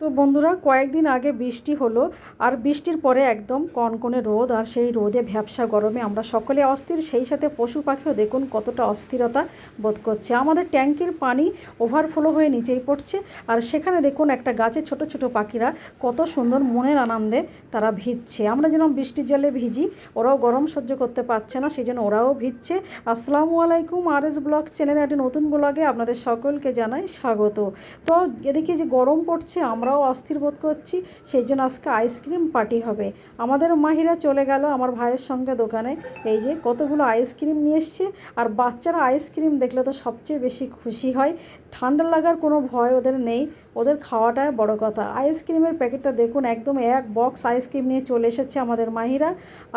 তো বন্ধুরা, কয়েকদিন আগে বৃষ্টি হলো আর বৃষ্টির পরে একদম কনকনে রোদ আর সেই রোদে ভ্যাবসা গরমে আমরা সকলে অস্থির। সেই সাথে পশু পাখিও দেখুন কতটা অস্থিরতা বোধ করছে। আমাদের ট্যাঙ্কির পানি ওভারফ্লো হয়ে নিচেই পড়ছে আর সেখানে দেখুন একটা গাছে ছোট ছোট পাখিরা কত সুন্দর মনের আনন্দে তারা ভিজছে। আমরা যেরকম বৃষ্টির জলে ভিজি, ওরাও গরম সহ্য করতে পারছে না সেই জন্য ওরাও ভিজছে। আসসালামু আলাইকুম আর এস ব্লগ চ্যানেলে একটি নতুন ব্লগে আপনাদের সকলকে জানাই স্বাগত। তো এদিকে যে গরম পড়ছে আমরাও অস্থির বোধ করছি, সেই জন্য আজকে আইসক্রিম পার্টি হবে। আমাদের মাহিরা চলে গেল আমার ভাইয়ের সঙ্গে দোকানে। এই যে কতগুলো আইসক্রিম নিয়ে এসছে, আর বাচ্চারা আইসক্রিম দেখলে তো সবচেয়ে বেশি খুশি হয়। ঠান্ডা লাগার কোনো ভয় ওদের নেই, ওদের খাওয়াটাই বড় কথা। আইসক্রিমের প্যাকেটটা দেখুন, একদম এক বক্স আইসক্রিম নিয়ে চলে এসেছে আমাদের মাহিরা,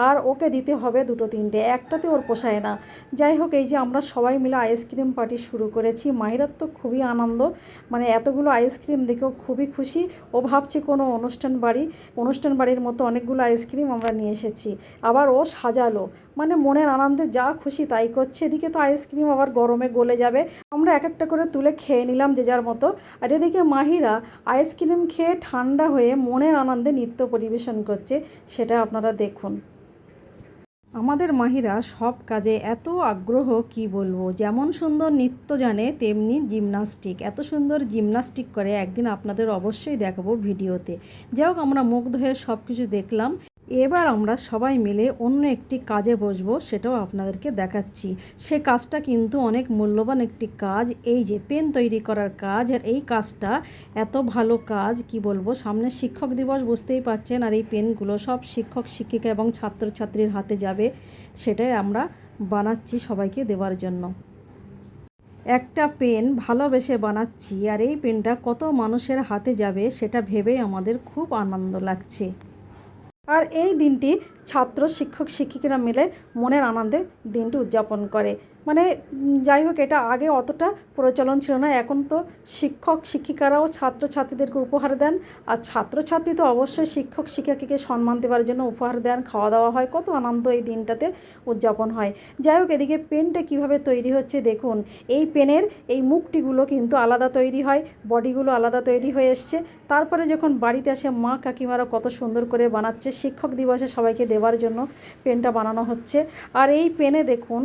আর ওকে দিতে হবে দুটো তিনটে, একটাতে ওর পোষায় না। যাই হোক, এই যে আমরা সবাই মিলে আইসক্রিম পার্টি শুরু করেছি। মাহিরার তো খুবই আনন্দ মানে এতগুলো আইসক্রিম দেখেও খুবই খুশি। ও ভাবছে কোনো অনুষ্ঠান বাড়ি। অনুষ্ঠান বাড়ির মতো অনেকগুলো আইসক্রিম আমরা নিয়ে এসেছি। আবার ও সাজালো। মানে মনের আনন্দে যা খুশি তাই করছে। এদিকে তো আইসক্রিম আবার গরমে গলে যাবে। আমরা এক একটা করে তুলে খেয়ে নিলাম যে যার মতো। আর এদিকে মাহিরা আইসক্রিম খেয়ে ঠান্ডা হয়ে মনের আনন্দে নৃত্য পরিবেশন করছে। সেটা আপনারা দেখুন। আমাদের মাহিরা সব কাজে এত আগ্রহ, কি বলব? যেমন সুন্দর নৃত্য জানে, তেমনি জিমনাস্টিক। এত সুন্দর জিমনাস্টিক করে একদিন আপনাদের অবশ্যই দেখাবো ভিডিওতে। যাই হোক, আমরা মুগ্ধ হয়ে সব কিছু দেখলাম। এবার আমরা সবাই মিলে অন্য একটি কাজে বসবো, সেটাও আপনাদেরকে দেখাচ্ছি। সে কাজটা কিন্তু অনেক মূল্যবান একটি কাজ। এই যে পেন তৈরি করার কাজ, আর এই কাজটা এত ভালো কাজ, কি বলব, সামনে শিক্ষক দিবস বুঝতেই পারছেন আর এই পেনগুলো সব শিক্ষক, শিক্ষিকা এবং ছাত্রছাত্রীর হাতে যাবে, সেটাই আমরা বানাচ্ছি সবাইকে দেওয়ার জন্য। একটা পেন ভালোবেসে বানাচ্ছি, আর এই পেনটা কত মানুষের হাতে যাবে, সেটা ভেবেই আমাদের খুব আনন্দ লাগছে। আর এই দিনটি ছাত্র শিক্ষক শিক্ষিকারা মিলে মনের আনন্দে দিনটি উদযাপন করে। মানে যাই হোক, এটা আগে অতটা প্রচলন ছিল না। এখন তো শিক্ষক, শিক্ষিকারাও ছাত্রছাত্রীদেরকে উপহার দেন। আর ছাত্রছাত্রী তো অবশ্যই শিক্ষক শিক্ষিকাকে সম্মান দেওয়ার জন্য উপহার দেন, খাওয়া দাওয়া হয়। কত আনন্দ এই দিনটাতে উদযাপন হয়। যাই হোক, এদিকে পেনটা কীভাবে তৈরি হচ্ছে দেখুন। এই পেনের এই মুখটিগুলো কিন্তু আলাদা তৈরি হয়, বডিগুলো আলাদা তৈরি হয়ে এসছে। তারপরে যখন বাড়িতে আসে মা কাকিমারা কত সুন্দর করে বানাচ্ছে, শিক্ষক দিবসে সবাইকে দেওয়ার জন্য পেনটা বানানো হচ্ছে। আর এই পেনে দেখুন,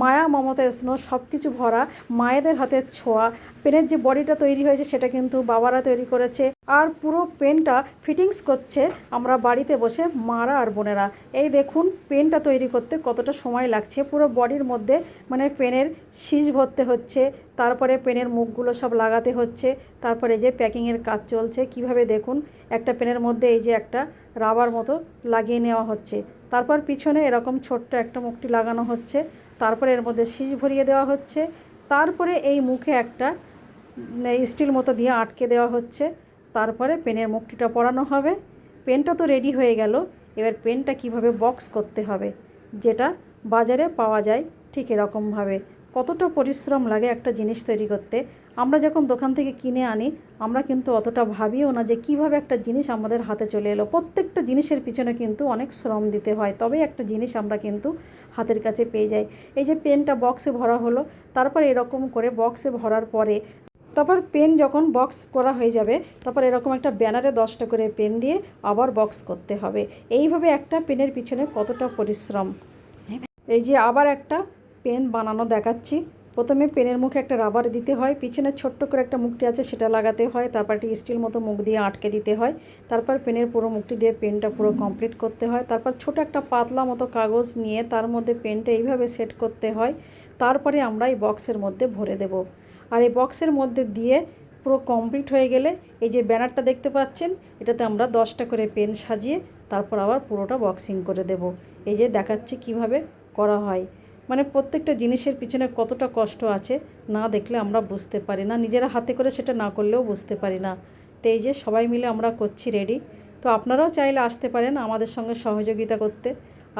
মায়া মমতা স্নেহ সব কিছু ভরা, মায়েদের হাতের ছোঁয়া, পেনের যে বডিটা তৈরি হয়েছে সেটা কিন্তু বাবারা তৈরি করেছে। আর পুরো পেনটা ফিটিংস করছে আমরা বাড়িতে বসে মারা আর বোনেরা। এই দেখুন, পেনটা তৈরি করতে কতটা সময় লাগছে। পুরো বডির মধ্যে মানে পেনের শীষ ভরতে হচ্ছে, তারপরে পেনের মুখগুলো সব লাগাতে হচ্ছে, তারপরে যে প্যাকিংয়ের কাজ চলছে। কীভাবে দেখুন, একটা পেনের মধ্যে এই যে একটা রাবার মতো লাগিয়ে নেওয়া হচ্ছে। তারপর পিছনে এরকম ছোট্ট একটা মুখটি লাগানো হচ্ছে। তারপরে এর মধ্যে শীষ ভরিয়ে দেওয়া হচ্ছে। তারপরে এই মুখে একটা স্টিল মতো দিয়ে আটকে দেওয়া হচ্ছে। তারপরে পেনের মুখটিটা পরানো হবে। পেনটা তো রেডি হয়ে গেল। এবার পেনটা কীভাবে বক্স করতে হবে, যেটা বাজারে পাওয়া যায় ঠিক এরকমভাবে। কতটা পরিশ্রম লাগে একটা জিনিস তৈরি করতে? আমরা যখন দোকান থেকে কিনে আনি, আমরা কিন্তু অতটা ভাবিও না যে কীভাবে একটা জিনিস আমাদের হাতে চলে এলো। প্রত্যেকটা জিনিসের পিছনে কিন্তু অনেক শ্রম দিতে হয়, তবে একটা জিনিস আমরা কিন্তু হাতের কাছে পেয়ে যাই। এই যে পেনটা বক্সে ভরা হলো, তারপর এরকম করে বক্সে ভরার পরে, তারপর পেন যখন বক্স করা হয়ে যাবে, তারপর এরকম একটা ব্যানারে দশটা করে পেন দিয়ে আবার বক্স করতে হবে। এইভাবে একটা পেনের পিছনে কতটা পরিশ্রম? এই যে আবার একটা পেন বানানো দেখাচ্ছি। প্রথমে পেনের মুখে একটা রাবার দিতে হয়, পিছনে ছোট্ট করে একটা মুখটি আছে সেটা লাগাতে হয়, তারপর একটি স্টিল মতো মুখ দিয়ে আটকে দিতে হয়, তারপর পেনের পুরো মুখটি দিয়ে পেনটা পুরো কমপ্লিট করতে হয়, তারপর ছোট একটা পাতলা মতো কাগজ নিয়ে তার মধ্যে পেনটা এইভাবে সেট করতে হয়, তারপরে আমরা এই বক্সের মধ্যে ভরে দেব। আর এই বক্সের মধ্যে দিয়ে পুরো কমপ্লিট হয়ে গেলে এই যে ব্যানারটা দেখতে পাচ্ছেন, এটাতে আমরা দশটা করে পেন সাজিয়ে তারপর আবার পুরোটা বক্সিং করে দেব। এই যে দেখাচ্ছি কীভাবে করা হয়। মানে প্রত্যেকটা জিনিসের পিছনে কতটা কষ্ট আছে, না দেখলে আমরা বুঝতে পারি না। নিজেরা হাতে করে সেটা না করলেও বুঝতে পারি না। তো এই যে সবাই মিলে আমরা করছি রেডি তো আপনারাও চাইলে আসতে পারেন আমাদের সঙ্গে সহযোগিতা করতে।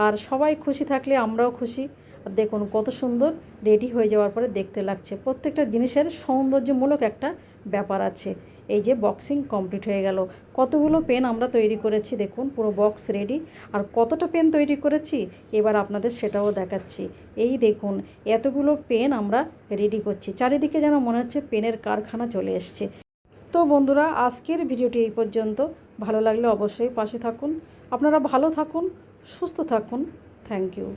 আর সবাই খুশি থাকলে আমরাও খুশি। আর দেখুন কত সুন্দর রেডি হয়ে যাওয়ার পরে দেখতে লাগছে। প্রত্যেকটা জিনিসের সৌন্দর্যমূলক একটা ব্যাপার আছে। এই যে বক্সিং কমপ্লিট হয়ে গেল। কতগুলো পেন আমরা তৈরি করেছি দেখুন, পুরো বক্স রেডি আর কতটা পেন তৈরি করেছি? এবার আপনাদের সেটাও দেখাচ্ছি। এই দেখুন, এতগুলো পেন আমরা রেডি করছি। চারিদিকে যেন মনে হচ্ছে পেনের কারখানা চলে এসছে। তো বন্ধুরা, আজকের ভিডিওটি এই পর্যন্ত। ভালো লাগলে অবশ্যই পাশে থাকুন। আপনারা ভালো থাকুন, সুস্থ থাকুন। Thank you